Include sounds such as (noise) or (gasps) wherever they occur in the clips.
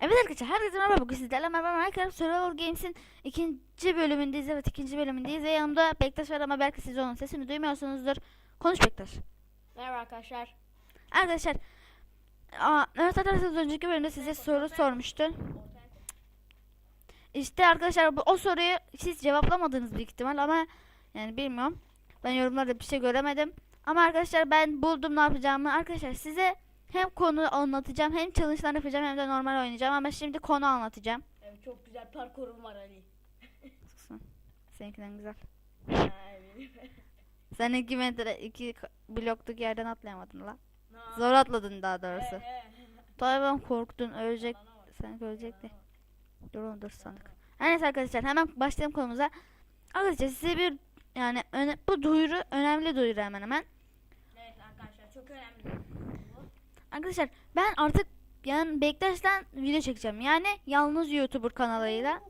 Evet arkadaşlar herkese merhaba. Bugün sizlerle merhaba. Minecraft Survival Games'in ikinci bölümündeyiz. Evet ikinci bölümündeyiz ve yanımda Bektaş var ama belki siz onun sesini duymuyorsunuzdur. Konuş Bektaş. Merhaba arkadaşlar. Arkadaşlar aa, evet arkadaşlar önceki bölümde size soru sormuştum İşte arkadaşlar bu, o soruyu siz cevaplamadınız büyük ihtimal ama yani bilmiyorum. Ben yorumlarda bir şey göremedim. Ama arkadaşlar ben buldum ne yapacağımı. Arkadaşlar size hem konu anlatacağım hem challenge'lar yapacağım hem de normal oynayacağım ama şimdi konu anlatacağım Evet, çok güzel parkurum var Ali. (laughs) Seninkinden güzel. Sen iki metre iki blokluk yerden atlayamadın. Na- Zor atladın daha doğrusu. He, he. Tabii ben korktun ölecek. Sen ölecekti. Dur oğlum dur sandık. Her neyse arkadaşlar hemen başlayalım konumuza. Arkadaşlar size bir yani öne- bu duyuru önemli duyuru hemen hemen. Evet arkadaşlar çok önemli. Arkadaşlar ben artık yani Bektaş'tan video çekeceğim. Yani yalnız YouTuber kanalıyla.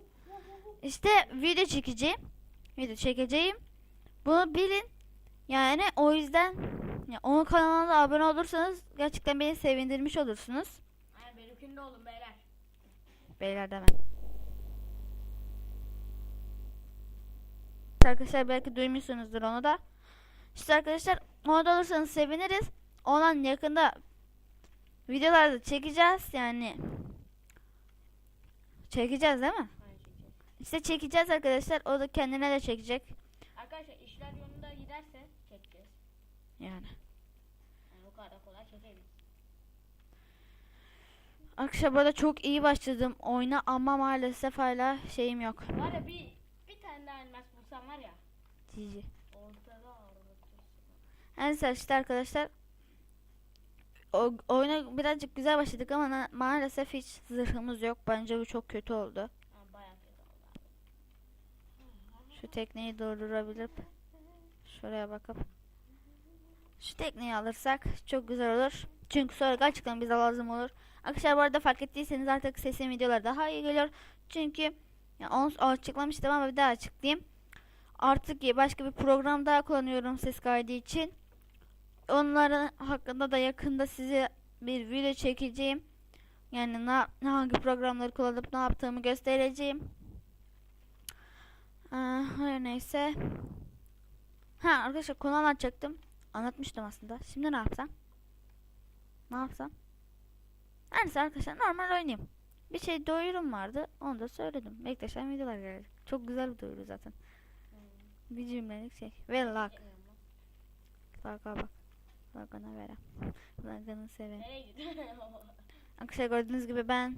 İşte video çekeceğim. Video çekeceğim. Bunu bilin. Yani o yüzden ya onun kanalına da abone olursanız gerçekten beni sevindirmiş olursunuz. Aynen benimkinde olun beyler. Beyler deme. Arkadaşlar belki duymuşsunuzdur onu da. İşte arkadaşlar ona da olursanız seviniriz. Olan yakında videolarda çekeceğiz yani. Çekeceğiz değil mi? Şekilde. İşte çekeceğiz arkadaşlar. O da kendine de çekecek. Arkadaşlar işler yolunda giderse çekeceğiz. Yani. Yani o kadar kolay çekemeyiz. Arkadaşlar burada çok iyi başladım oyuna ama maalesef hala şeyim yok. Var ya bir bir tane daha elmas bulsam var ya. GG. Ortada ağırlık. Neyse işte arkadaşlar o, oyuna birazcık güzel başladık ama na- maalesef hiç zırhımız yok. Bence bu çok kötü oldu. Şu tekneyi durdurabilip şuraya bakıp şu tekneyi alırsak çok güzel olur. Çünkü sonra gerçekten bize lazım olur. Arkadaşlar bu arada fark ettiyseniz artık sesim videolar daha iyi geliyor. Çünkü ya onu açıklamıştım ama bir daha açıklayayım. Artık başka bir program daha kullanıyorum ses kaydı için. Onların hakkında da yakında size bir video çekeceğim. Yani na- hangi programları kullanıp ne yaptığımı göstereceğim. Aa, her neyse. Ha arkadaşlar konu anlatacaktım. Anlatmıştım aslında. Şimdi ne yapsam? Ne yapsam? Her neyse arkadaşlar normal oynayayım. Bir şey duyurum vardı. Onu da söyledim. Bekleşen videolar gelecek. Çok güzel bir duyuru zaten. Hmm. Bir cümlelik şey. Ve lak. Lan. Laka bak. Lakanı severim. Nereye gidiyorsun? Arkadaşlar gördüğünüz gibi ben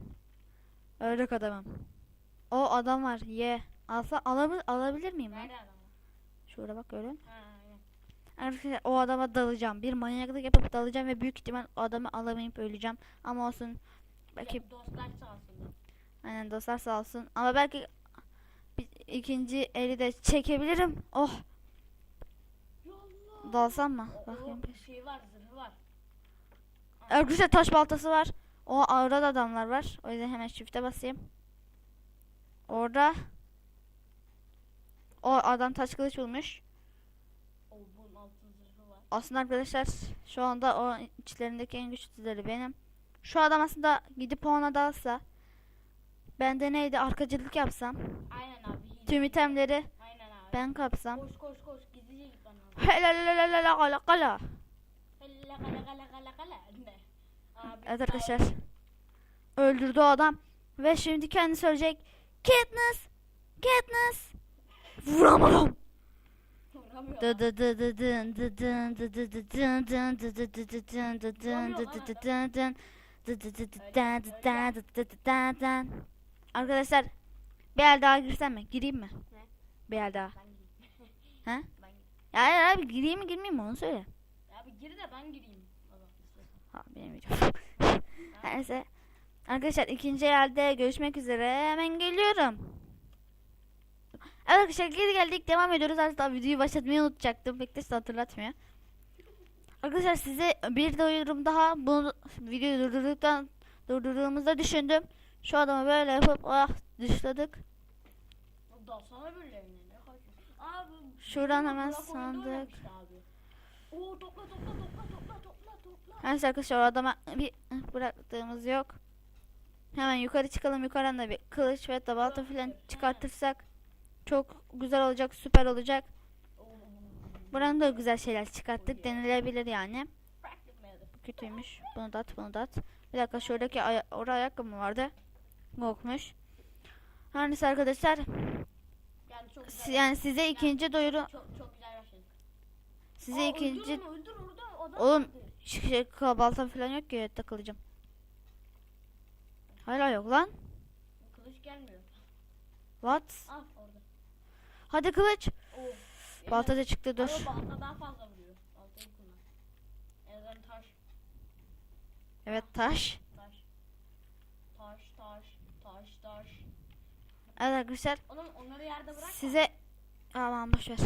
ördek adamım. O adam var. Ye. Alsa alabil alabilir miyim adam? Şurada bak aynen. Arkadaşlar o adama dalacağım. Bir manyaklık yapıp dalacağım ve büyük ihtimal o adamı alamayıp öleceğim. Ama olsun. Belki Ya, dostlar sağ olsun. aynen dostlar sağ olsun. Ama belki bir, ikinci eli de çekebilirim. Oh. Dalsam mı? O, Bakayım. o şey var zırhı var. Arkadaşlar taş baltası var. O orada adamlar var. O yüzden hemen shift'e basayım. Orada o adam taş kılıç bulmuş. O. Aslında arkadaşlar şu anda o içlerindeki en güçlüleri benim. Şu adam aslında gidip ona dalsa ben de neydi arkacılık yapsam Aynen abi. tüm itemleri. Ben kapsam Koş koş koş gizlice git bana abi. helal kala kala. Kala kala kala kala Evet arkadaşlar öldürdü o adam ve şimdi kendisi ölecek. Katniss Katniss vuramadım. Dı dı dı dı dın dı dın dı dı dı dın dın dı dı dı dı dın dı dın dı dı dı dın dın dı dı dı dı dın dı dın dı dı dı dın dın. Arkadaşlar bir el daha girsem mi? Gireyim mi? Bir el daha. Ha? Ya hayır abi gireyim mi girmeyeyim mi onu söyle. Abi gir de ben gireyim. Ha benim videom. (laughs) Neyse. Arkadaşlar ikinci elde görüşmek üzere. Hemen geliyorum. Evet arkadaşlar geri geldik. Devam ediyoruz. Daha videoyu başlatmayı unutacaktım. Bektaş da hatırlatmıyor. Arkadaşlar size bir duyurum daha. Bunu videoyu durdurduktan durdurduğumuzda düşündüm. Şu adamı böyle yapıp ah dışladık. O da sana böyle mi? Ne kaçıyorsun? Abi. Şuradan hemen sandık. Oo topla topla topla topla topla topla. Neyse arkadaşlar o adama bir bıraktığımız yok. Hemen yukarı çıkalım. Yukarıdan da bir kılıç ve da balta falan çıkartırsak çok güzel olacak, süper olacak. Oo. Buradan da güzel şeyler çıkarttık. Denilebilir yani. Kötüymüş. Bunu da at, bunu da at. Bir dakika şuradaki aya oraya ayakkabı mı vardı? Yokmuş. Her neyse arkadaşlar. Yani çok güzel. Yani size ikinci duyuru Çok çok güzel başladık. size Aa, ikinci Oğlum, şey, baltam falan yok ki takılacağım. Hala yok lan. Kılıç gelmiyor. What? Ah orada. Hadi kılıç. Oo. Balta da çıktı dur. Ama balta daha fazla vuruyor. Baltayı kullan. En azından taş. Evet taş. Taş. Taş taş. Taş taş. Evet arkadaşlar Oğlum onları yerde bırak. size aman boşver.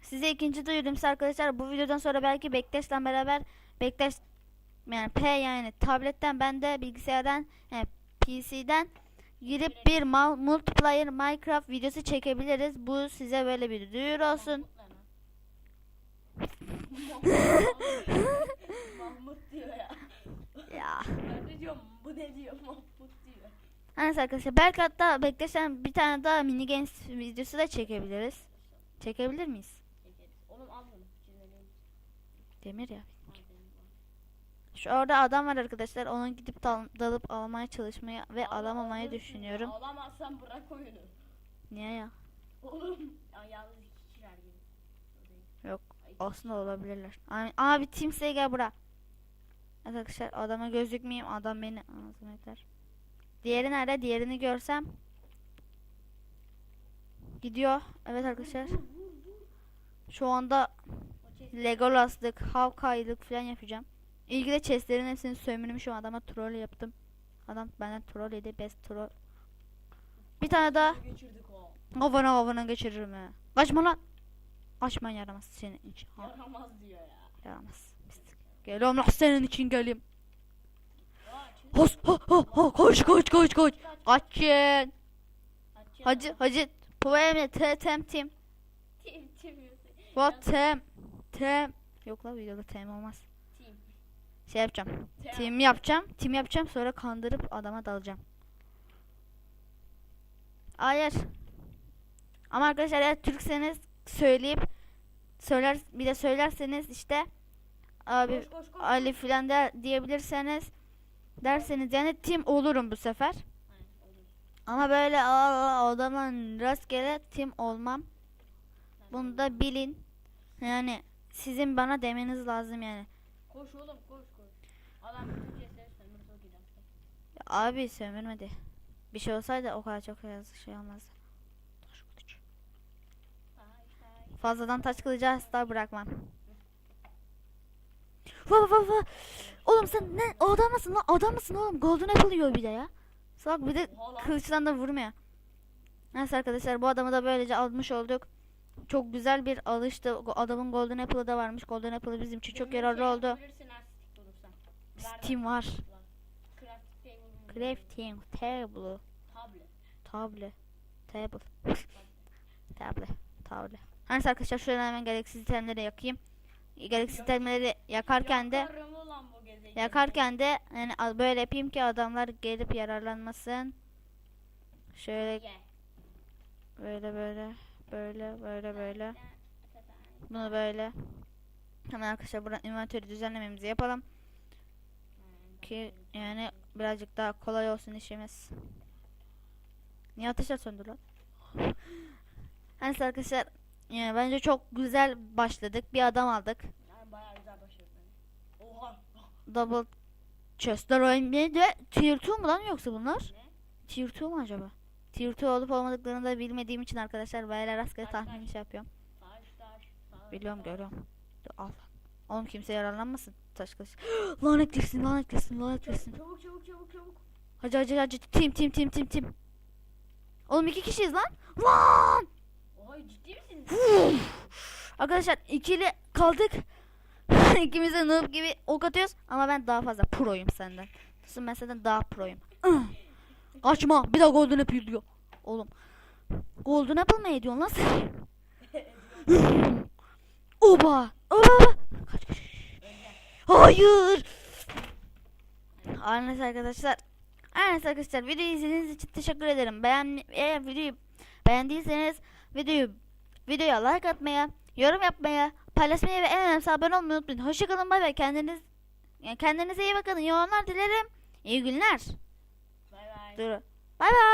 Size ikinci duyurumsa arkadaşlar bu videodan sonra belki Bektaş'la beraber Bektaş yani P yani tabletten ben de bilgisayardan yani PC'den girip bir mal, multiplayer Minecraft videosu çekebiliriz. Bu size böyle bir duyuru olsun. Mahmut diyor ya. (laughs) Ya. Ben de diyorum bu ne diyor Mahmut diyor. Neyse arkadaşlar belki hatta Bektaş'tan bir tane daha mini games videosu da çekebiliriz. Çekebilir miyiz? Çekeriz. Oğlum al bunu. Demir ya. Şu orada adam var arkadaşlar. Onun gidip dal- dalıp almaya çalışmayı ve Al, alamamayı düşünüyorum. ya. Alamazsan bırak oyunu. Niye ya? Oğlum. Ya yalnız iki kişiler gibi. Yok. Aslında olabilirler. Abi, abi Timsey gel bura. Arkadaşlar adama gözükmeyeyim. Adam beni ağzıma eder. Diğeri nerede? Diğerini görsem. Gidiyor. Evet arkadaşlar. Şu anda Legolas'lık, Hawkeye'lık falan yapacağım. İlgili chestlerin hepsini sömürmüşüm. Adama troll yaptım. Adam benden troll yedi. Best troll. Bir tane daha. Geçirdik o. Kafana kafana geçiririm he. Kaçma lan. Kaçman yaramaz senin için. Ha, Yaramaz diyor ya. yaramaz. Geliyorum lan senin için geleyim. Hos ha ha ha koş koş koş koş. Kaç, Hacı hacı. Poemi te tem tim. Tim tim What tem. Tem. Yok lan videoda tem olmaz. Tim. Şey yapacağım. Tem. Tim yapacağım. Tim yapacağım sonra kandırıp adama dalacağım. Hayır. Ama arkadaşlar eğer Türkseniz söyleyip söyler bir de söylerseniz işte abi Koş, koş, koş, Ali filan de diyebilirseniz derseniz yani tim olurum bu sefer. Ama böyle aa, adamın rastgele tim olmam. Bunu da bilin. Yani sizin bana demeniz lazım yani. Koş oğlum koş koş. Adam abi sömürmedi. Bir şey olsaydı o kadar çok yazık şey olmazdı. Fazladan taş kılıcı asla bırakmam. Va va va. Oğlum sen ne o adam mısın lan? Adam mısın oğlum? Golden apple yiyor bir de ya. Salak bir de kılıçtan da vurmuyor. Neyse arkadaşlar bu adamı da böylece almış olduk. Çok güzel bir alıştı. Adamın Golden Apple'ı da varmış. Golden Apple bizim için çok yararlı şey oldu. Steam var. Crafting table table. Table. Table. (laughs) Table. Table. Neyse arkadaşlar şöyle hemen gereksiz itemleri yakayım. Gereksiz itemleri yakarken de yakarken de yani böyle yapayım ki adamlar gelip yararlanmasın. Şöyle böyle böyle böyle böyle böyle. Bunu böyle. Hemen arkadaşlar buradan inventörü düzenlememizi yapalım ki yani birazcık daha kolay olsun işimiz. Niye ateşler söndü lan? (laughs) Neyse arkadaşlar yani bence çok güzel başladık. Bir adam aldık. Yani bayağı güzel başladı. Oha. (laughs) Double chestler de Tier 2 mu lan yoksa bunlar? Ne? Tier 2 mu acaba? Tier 2 olup olmadıklarını da bilmediğim için arkadaşlar böyle rastgele Taş, tahmin taş. şey yapıyorum. Taş taş. taş, Biliyorum görüyorum. Dur, Al. Oğlum kimse yararlanmasın. Taş kılıç. (gasps) lanet girsin lanet girsin lanet girsin. Çabuk çabuk çabuk çabuk. Hadi hadi hadi tim tim tim tim tim. Oğlum iki kişiyiz lan. Lan! Oha ciddi misin? Arkadaşlar ikili kaldık. (laughs) İkimiz de noob gibi ok atıyoruz ama ben daha fazla proyum senden. Dostum ben senden daha proyum. (clears throat) Kaçma bir daha golden apple diyor. Oğlum. Golden apple mı ediyorsun lan sen? (clears throat) Oba. Oba. Kaç kaç. Hayır. Annesi arkadaşlar. Aynen arkadaşlar videoyu izlediğiniz için teşekkür ederim. Beğen eğer videoyu beğendiyseniz videoyu videoya like atmaya, yorum yapmaya, paylaşmayı ve en önemlisi abone olmayı unutmayın. Hoşçakalın bay bay. Kendiniz yani kendinize iyi bakın. İyi oyunlar dilerim. İyi günler. Bay bay. Dur. Bay bay.